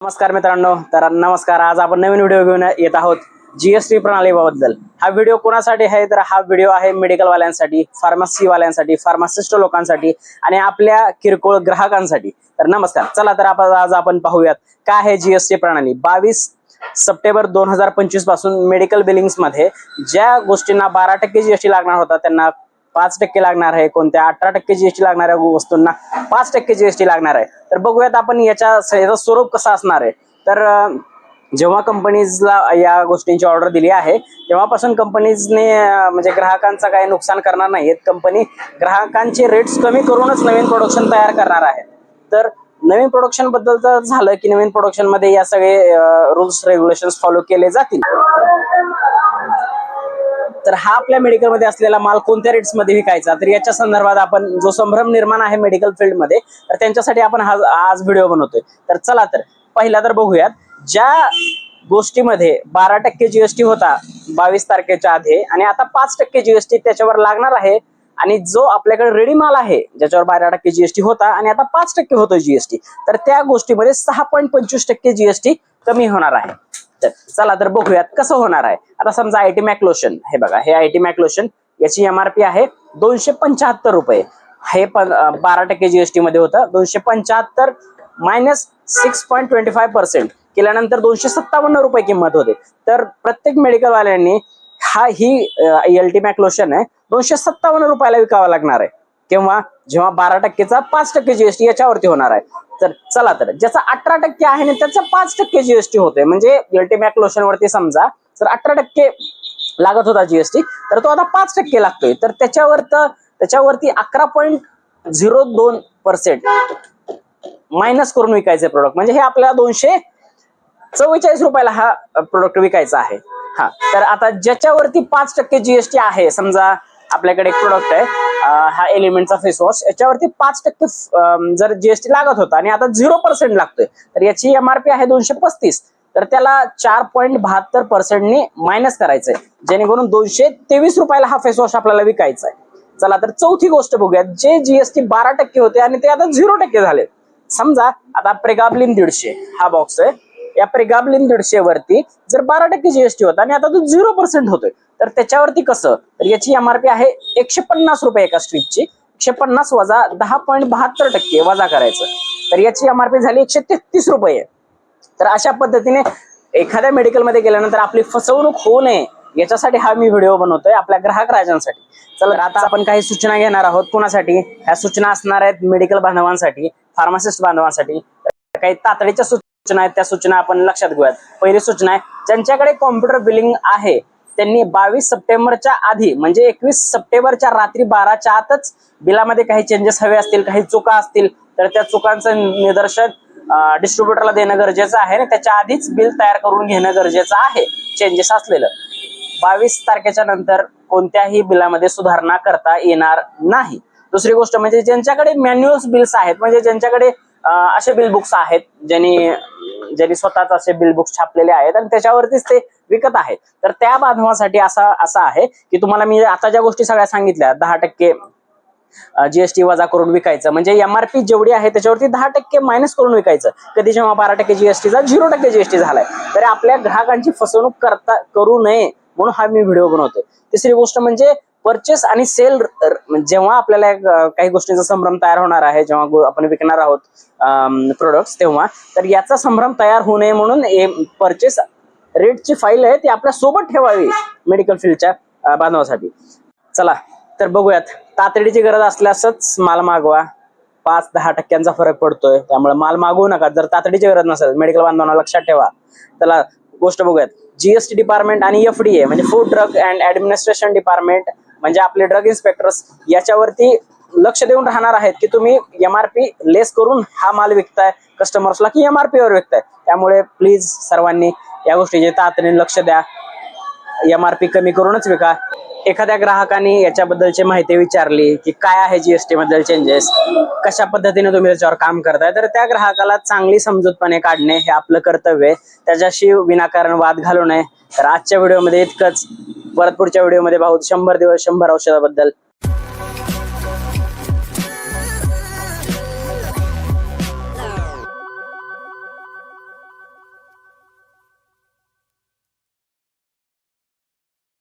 नमस्कार मित्रांनो तर नमस्कार आज आपण नवीन व्हिडिओ घेऊन येत आहोत जीएसटी प्रणालीबद्दल हा व्हिडिओ कोणासाठी आहे? तर हा व्हिडिओ आहे मेडिकल वाल्यांसाठी वाल्यांसाठी फार्मासिस्ट लोकांसाठी आणि आपल्या किरकोळ ग्राहकांसाठी. तर नमस्कार चला तर आपण आज आपण पाहूयात काय आहे जीएसटी प्रणाली. बावीस सप्टेंबर दोन हजार पंचवीसपासून मेडिकल बिलिंग्समध्ये ज्या गोष्टींना बारा टक्के जीएसटी लागणार होता त्यांना पाच टक्के लागणार आहे कोणत्या अठरा टक्के जीएसटी लागणाऱ्या वस्तूंना पाच टक्के जीएसटी लागणार आहे. तर बघूयात आपण याच्या याचं स्वरूप कसं असणार आहे. तर जेव्हा कंपनीजला या गोष्टींची ऑर्डर दिली आहे तेव्हापासून कंपनीजने म्हणजे ग्राहकांचं काही नुकसान करणार नाहीत कंपनी ग्राहकांचे रेट्स कमी करूनच नवीन प्रोडक्शन तयार करणार आहे. तर नवीन प्रोडक्शनबद्दल तर झालं की नवीन प्रोडक्शनमध्ये या सगळे रूल्स रेग्युलेशन फॉलो केले जातील. तर हा आपल्या मेडिकलमध्ये असलेला माल कोणत्या रेट्समध्ये विकायचा? तर याच्या संदर्भात आपण जो संभ्रम निर्माण आहे मेडिकल फील्डमध्ये तर त्यांच्यासाठी आपण हा आज व्हिडिओ बनवतोय. तर चला तर पहिला तर बघूयात. ज्या गोष्टीमध्ये बारा टक्के जीएसटी होता बावीस तारखेच्या आधी आणि आता पाच टक्के जीएसटी त्याच्यावर लागणार आहे आणि जो आपल्याकडे रेडी माल आहे ज्याच्यावर बारा टक्के जीएसटी होता आणि आता पाच टक्के होतो जीएसटी तर त्या गोष्टीमध्ये सहा पॉईंट पंचवीस टक्के जीएसटी कमी होणार आहे. तर चला तर बघूयात कसं होणार आहे. आता समजा आयटी मॅक्लोशन हे बघा हे आयटी मॅक्लोशन याची एमआरपी आहे दोनशे पंच्याहत्तर रुपये. हे पण बारा टक्के जीएसटी मध्ये होतं दोनशे पंच्याहत्तर minus six point twenty five percent केल्यानंतर दोनशे सत्तावन्न रुपये किंमत होते. तर प्रत्येक मेडिकल वाल्यांनी हा ही एल टी मॅक्लोशन आहे दोनशे सत्तावन्न रुपयाला विकावा लागणार आहे. किंवा जेव्हा बारा टक्केचा पाच टक्के जीएसटी याच्यावरती होणार आहे. तर चला तर ज्याचा अठरा टक्के आहे ना त्याचा पाच टक्के जीएसटी होतोय म्हणजे एल्टीमॅक लोशन वरती समजा तर अठरा टक्के लागत होता जीएसटी तर तो आता पाच टक्के लागतोय. तर त्याच्यावर त्याच्यावरती अकरा पॉईंट झिरो दोन पर्सेंट मायनस करून विकायचे प्रोडक्ट म्हणजे हे आपल्याला दोनशे चव्वेचाळीस रुपयाला हा प्रोडक्ट विकायचा आहे. हा तर आता ज्याच्यावरती पाच टक्के जीएसटी आहे समजा आपल्याकडे एक प्रोडक्ट आहे. हा एलिमेंटचा फेस वॉश याच्यावरती पाच टक्के जर जीएसटी लागत होता आणि आता झिरो पर्सेंट लागतोय तर याची एमआरपी आहे दोनशे पस्तीस. तर त्याला चार पॉईंट बहात्तर पर्सेंटनी मायनस करायचंय. जेणेकरून दोनशे तेवीस रुपयाला हा फेस वॉश आपल्याला विकायचा आहे. चला तर चौथी गोष्ट बघूयात. जे जीएसटी बारा टक्के होते आणि ते आता झिरो टक्के झाले समजा आता प्रेगाबलिन दीडशे हा बॉक्स आहे. या प्रेगाबलिन दीडशेवरती जर बारा टक्के जीएसटी होता आणि आता तो झिरो पर्सेंट होतोय तर त्याच्यावरती कसं? तर याची एमआरपी आहे एकशे पन्नास रुपये एका स्ट्रीपची एकशे पन्नास वजा दहा पॉईंट बहात्तर टक्के वजा करायचं. तर याची एमआरपी झाली एकशे तेहतीस रुपये. तर अशा पद्धतीने एखाद्या मेडिकलमध्ये गेल्यानंतर आपली फसवणूक होऊ नये याच्यासाठी हा मी व्हिडिओ बनवतोय आपल्या ग्राहक राजांसाठी. चला आता आपण काही सूचना घेणार आहोत कोणासाठी? ह्या सूचना असणार आहेत मेडिकल बांधवांसाठी फार्मासिस्ट बांधवांसाठी. तर काही तातडीच्या सूचना आहेत त्या सूचना आपण लक्षात घेऊयात. पहिली सूचना आहे ज्यांच्याकडे कॉम्प्युटर बिलिंग आहे त्यांनी बावीस सप्टेंबरच्या आधी म्हणजे एकवीस सप्टेंबरच्या रात्री बाराच्या आतच बिलामध्ये काही चेंजेस हवे असतील काही चुका असतील तर त्या चुकांचं निदर्शन डिस्ट्रीब्युटरला देणं गरजेचं आहे आणि त्याच्या आधीच बिल तयार करून घेणं गरजेचं आहे चेंजेस असलेलं. बावीस तारखेच्या नंतर कोणत्याही बिलामध्ये सुधारणा करता येणार नाही. दुसरी गोष्ट म्हणजे ज्यांच्याकडे मॅन्युअल्स बिल्स आहेत म्हणजे ज्यांच्याकडे असे बिल बुक्स आहेत ज्यांनी ज्यांनी स्वतःच असे बिल बुक्स छापलेले आहेत आणि त्याच्यावरतीच ते विकत आहेत. तर त्या बांधवासाठी असा असा आहे की तुम्हाला मी आता ज्या गोष्टी सगळ्या सांगितल्या दहा टक्के जीएसटी वजा करून विकायचं म्हणजे एमआरपी जेवढी आहे त्याच्यावरती दहा टक्के मायनस करून विकायचं. कधी जेव्हा बारा टक्के जीएसटीचा झिरो टक्के जीएसटी झालाय. तर आपल्या ग्राहकांची फसवणूक करता करू नये म्हणून हा मी व्हिडिओ बनवतोय. तिसरी गोष्ट म्हणजे परचेस आणि सेल जेव्हा आपल्याला एक, काही गोष्टींचा संभ्रम तयार होणार आहे जेव्हा आपण विकणार आहोत प्रोडक्ट्स तेव्हा तर याचा संभ्रम तयार होऊ नये म्हणून परचेस रेटची फाईल आहे ती आपल्यासोबत ठेवावी मेडिकल फील्डच्या बांधवासाठी. चला तर बघूयात. तातडीची गरज असल्यासच माल मागवा. पाच दहा टक्क्यांचा फरक पडतोय. त्यामुळे माल मागवू नका. जर तातडीची गरज नसेल मेडिकल बांधवांना लक्षात ठेवा. त्याला गोष्ट बघूयात. जीएसटी डिपार्टमेंट आणि एफडीए म्हणजे food drug and administration department म्हणजे आपले ड्रग इन्स्पेक्टर्स याच्यावरती लक्ष देऊन राहणार आहेत की तुम्ही एमआरपी लेस करून हा माल विकताय कस्टमर्सला की एमआरपी वर विकताय. त्यामुळे प्लीज सर्वांनी या गोष्टीचे तातडीने लक्ष द्या. एमआरपी कमी करूनच विका. एखाद्या ग्राहकाने याच्याबद्दलची माहिती विचारली की काय आहे जीएसटी बद्दल चेंजेस कशा पद्धतीने तुम्ही त्याच्यावर काम करताय तर त्या ग्राहकाला चांगली समजूतपणे काढणे हे आपलं कर्तव्य आहे. त्याच्याशी विनाकारण वाद घालू नये. तर आजच्या व्हिडिओमध्ये इतकंच. परत पुढच्या व्हिडिओमध्ये भाऊ शंभर दिवस शंभर औषधाबद्दल.